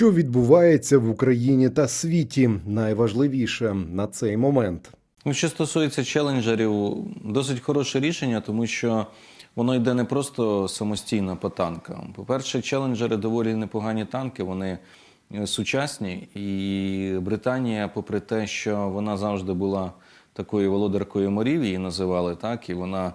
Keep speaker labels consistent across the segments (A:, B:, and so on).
A: Що відбувається в Україні та світі, найважливіше на цей момент.
B: Ну, що стосується челенджерів, досить хороше рішення, тому що воно йде не просто самостійно по танкам. По-перше, челенджери доволі непогані танки, вони е, сучасні. І Британія, попри те, що вона завжди була такою володаркою морів, її називали так, і вона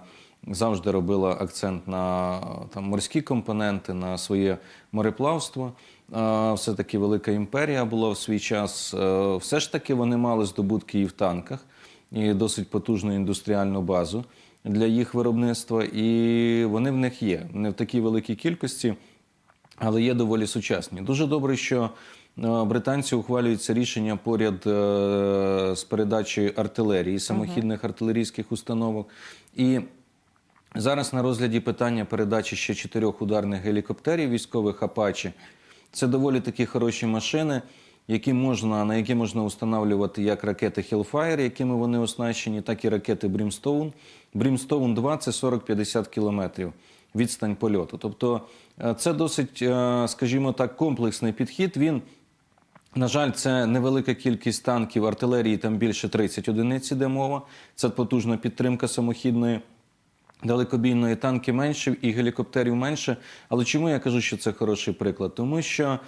B: завжди робила акцент на там, морські компоненти, на своє мореплавство. Е, Все-таки велика імперія була в свій час. Е, Все ж таки вони мали здобутки і в танках, і досить потужну індустріальну базу для їх виробництва. І вони в них є не в такій великій кількості, але є доволі сучасні. Дуже добре, що е, британці ухвалюють це рішення поряд е, з передачею артилерії, самохідних артилерійських установок. І Зараз на розгляді питання передачі ще чотирьох ударних гелікоптерів військових Апачі. Це доволі такі хороші машини, які можна, на які можна встановлювати як ракети Hellfire, якими вони оснащені, так і ракети Brimstone. Brimstone 2 – це 40-50 кілометрів відстань польоту. Тобто е, це досить, е, скажімо так, комплексний підхід. Він на жаль, це невелика кількість танків, артилерії там більше 30 одиниць іде мова. Це потужна підтримка самохідної далекобійної танки менше і гелікоптерів менше. Але чому я кажу, що це хороший приклад? Тому що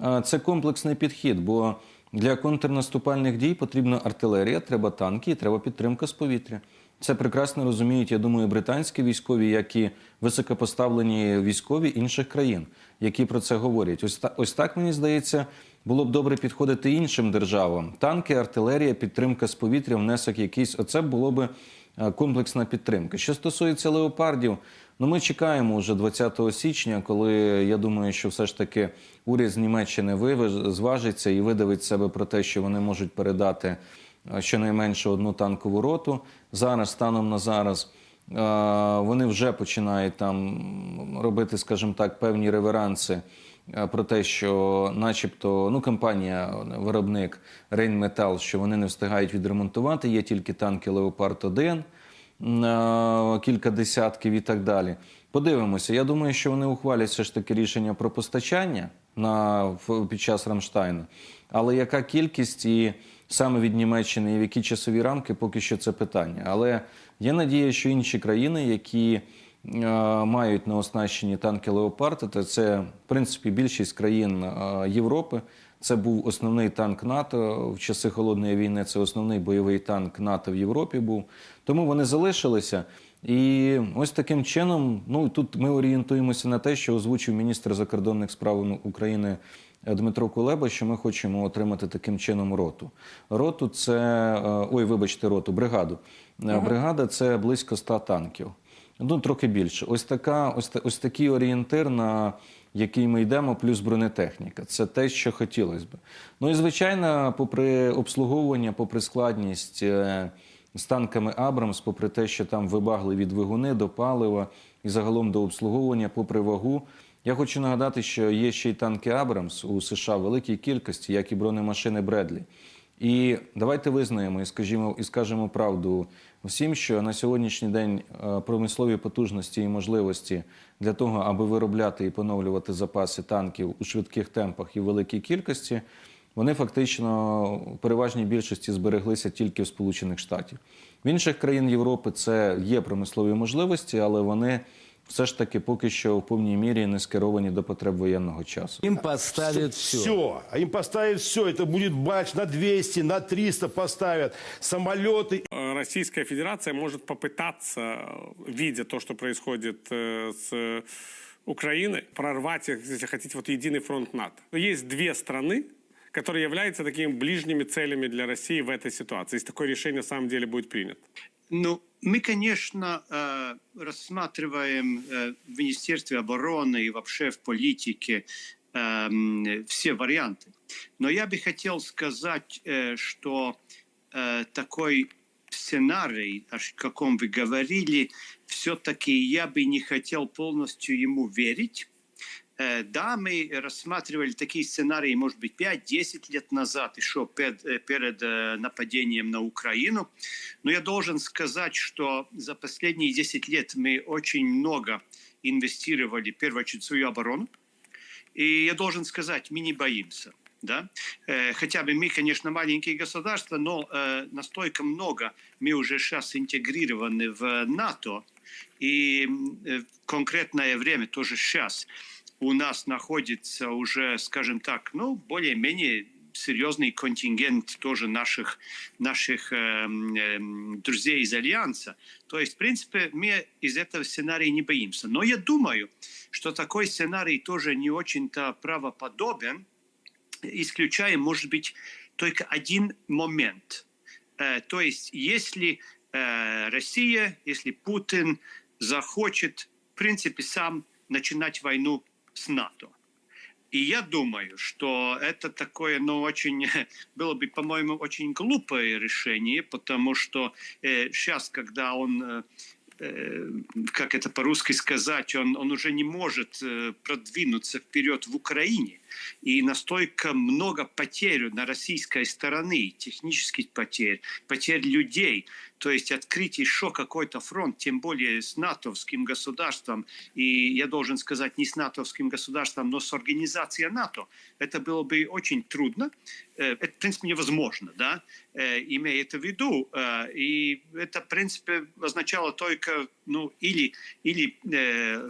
B: е, це комплексний підхід, бо для контрнаступальних дій потрібна артилерія, треба танки і треба підтримка з повітря. Це прекрасно розуміють, я думаю, британські військові, як і високопоставлені військові інших країн, які про це говорять. Ось так, ось так мені здається, було б добре підходити іншим державам. Танки, артилерія, підтримка з повітря, внесок якийсь. Оце було би комплексна підтримка. Що стосується леопардів, ну ми чекаємо вже 20 січня, коли я думаю, що все ж таки уряд з Німеччини зважиться і видавить себе про те, що вони можуть передати е, щонайменше одну танкову роту. Зараз, станом на зараз, е, вони вже починають там робити, скажімо так, певні реверанси е, про те, що, начебто, ну, компанія, виробник Rheinmetall, що вони не встигають відремонтувати, є тільки танки Леопард 1 е, кілька десятків і так далі. Подивимося. Я думаю, що вони ухвалять все ж таки рішення про постачання на під час Рамштайну. Але яка кількість і саме від Німеччини, і в які часові рамки, поки що це питання. Але є надія, що інші країни, які е, мають на оснащенні танки Леопард, то це в принципі більшість країн е, Європи. Це був основний танк НАТО в часи холодної війни. Це основний бойовий танк НАТО в Європі був. Тому вони залишилися. І ось таким чином, ну тут ми орієнтуємося на те, що озвучив міністр закордонних справ України е, Дмитро Кулеба, що ми хочемо отримати таким чином роту. Роту це е, ой, вибачте, роту, бригаду. Е, Бригада це близько 100 танків. Ну, трохи більше. Ось така, ось, ось такий орієнтир, на який ми йдемо, плюс бронетехніка. Це те, що хотілося б. Ну і звичайно, попри обслуговування, попри складність е, з танками Абрамс, попри те, що там вибагливі двигуни до палива і загалом до обслуговування, попри вагу. Я хочу нагадати, що є ще й танки Абрамс у США великій кількості, як і бронемашини Бредлі. І давайте визнаємо і скажімо, і скажемо правду всім, що на сьогоднішній день е, промислові потужності і можливості для того, аби виробляти і поновлювати запаси танків у швидких темпах і великій кількості, вони фактично в переважній більшості збереглися тільки в Сполучених Штатів. В інших країн Європи це є промислові можливості, але вони все ж таки поки що в повній мірі не скеровані до потреб воєнного часу.
C: Им поставят все.
D: Все. А им поставят все. Это будет бач на 200, на 300 поставят. Самолеты.
E: Э, Российская Федерация может попытаться, видя то, что происходит э, с Украиной, прорвать, если хотите, вот единый фронт НАТО. Но Есть две страны, которые являются такими ближними целями для России в этой ситуации, если такое решение на самом деле будет принято.
F: Ну, мы, конечно, э, рассматриваем э, в Министерстве обороны и вообще в политике эм, все варианты. Но я бы хотел сказать, э, что э, такой сценарий, о каком вы говорили, все-таки я бы не хотел полностью ему верить. Э, Да, мы рассматривали такие сценарии, может быть, 5-10 лет назад, еще перед, э, перед э, нападением на Украину. Но я должен сказать, что за последние 10 лет мы очень много инвестировали, в свою оборону. И я должен сказать, мы не боимся. Да? Хотя бы мы, конечно, маленькие государства, но настолько много мы уже сейчас интегрированы в НАТО, и в конкретное время, тоже сейчас, у нас находится уже, скажем так, ну, более-менее серьезный контингент тоже наших, наших эм, эм, друзей из Альянса. То есть, в принципе, мы из этого сценария не боимся. Но я думаю, что такой сценарий тоже не очень-то правоподобен, исключая, может быть, только один момент. Э, То есть, если э, Россия, если Путин захочет, в принципе, сам начинать войну с НАТО. И я думаю, что это такое, ну, очень, было бы, по-моему, очень глупое решение, потому что э, сейчас, когда он, э, э, как это по-русски сказать, он, он уже не может э, продвинуться вперед в Украине, и настолько много потерь на российской стороне, технических потерь, потерь людей, то есть открыть еще какой-то фронт, тем более с натовским государством, и я должен сказать, не с натовским государством, но с организацией НАТО, это было бы очень трудно, Э, это, в принципе, невозможно, да, Э, имея это в виду, Э, и это, в принципе, означало только, ну, или, или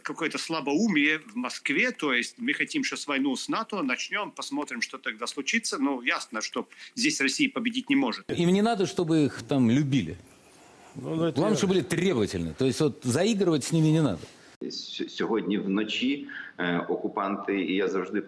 F: какое-то слабоумие в Москве, то есть мы хотим сейчас войну с НАТО, начнем, посмотрим, что тогда случится, ну, ясно, что здесь Россия победить не может.
C: Им не надо, чтобы их там любили.
D: Ну, ну, это
C: Главное,
D: я-
C: чтобы были требовательны. То есть вот заигрывать с ними не надо.
G: Сьогодні вночі е, окупанти, і я завжди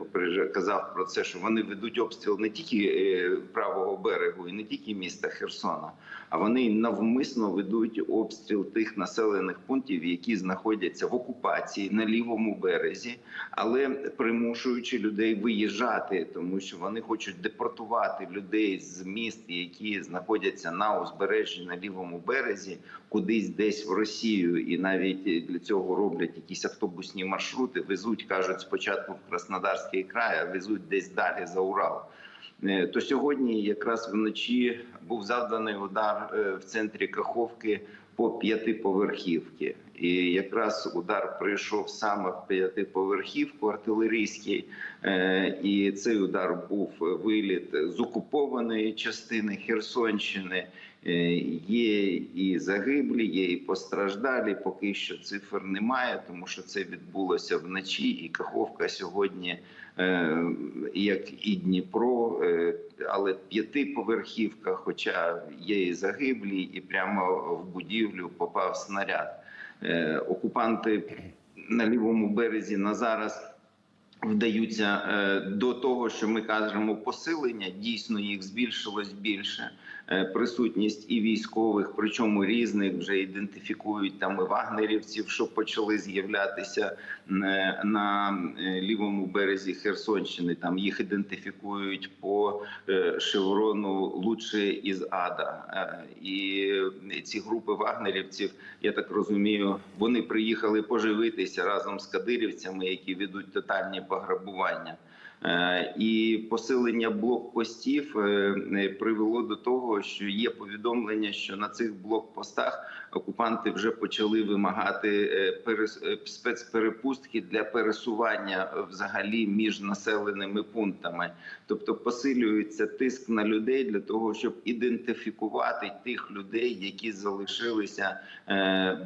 G: казав про це, що вони ведуть обстріл не тільки е, правого берегу і не тільки міста Херсона, а вони навмисно ведуть обстріл тих населених пунктів, які знаходяться в окупації на лівому березі, але примушуючи людей виїжджати, тому що вони хочуть депортувати людей з міст, які знаходяться на узбережжі на лівому березі, кудись десь в Росію, і навіть для цього роблять якісь автобусні маршрути. Везуть, кажуть, спочатку в Краснодарський край, а везуть десь далі за Урал. Е, То сьогодні якраз вночі був завданий удар е, в центрі Каховки по п'ятиповерхівки. І якраз удар прийшов саме в п'ятиповерхівку артилерійський, Е, і цей удар був виліт з окупованої частини Херсонщини. Е, Є і загиблі, є і постраждалі. Поки що цифр немає, тому що це відбулося вночі. І Каховка сьогодні, е, як і Дніпро, е, але п'ятиповерхівка, хоча є і загиблі, і прямо в будівлю попав снаряд. Окупанти на лівому березі на зараз вдаються е, до того, що ми кажемо посилення. Дійсно, їх збільшилось більше. Е, Присутність і військових, причому різних вже ідентифікують там і вагнерівців, що почали з'являтися е, на лівому березі Херсонщини. Там їх ідентифікують по шеврону лучше із ада. І ці групи вагнерівців, я так розумію, вони приїхали поживитися разом з кадирівцями, які ведуть тотальні пограбування. Е, І посилення блокпостів е, е, привело до того, що є повідомлення, що на цих блокпостах окупанти вже почали вимагати спецперепустки для пересування взагалі між населеними пунктами. Тобто посилюється тиск на людей для того, щоб ідентифікувати тих людей, які залишилися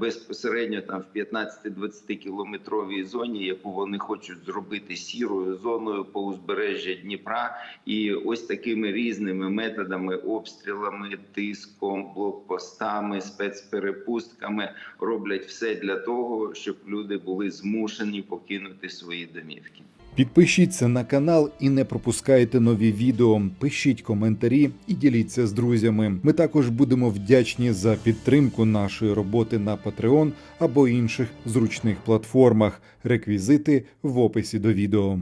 G: безпосередньо там в 15-20 кілометровій зоні, яку вони хочуть зробити сірою зоною узбережжя Дніпра, і ось такими різними методами, обстрілами, тиском, блокпостами, спецперепустками роблять все для того, щоб люди були змушені покинути свої домівки.
A: Підпишіться на канал і не пропускайте нові відео. Пишіть коментарі і діліться з друзями. Ми також будемо вдячні за підтримку нашої роботи на Patreon або інших зручних платформах. Реквізити в описі до відео.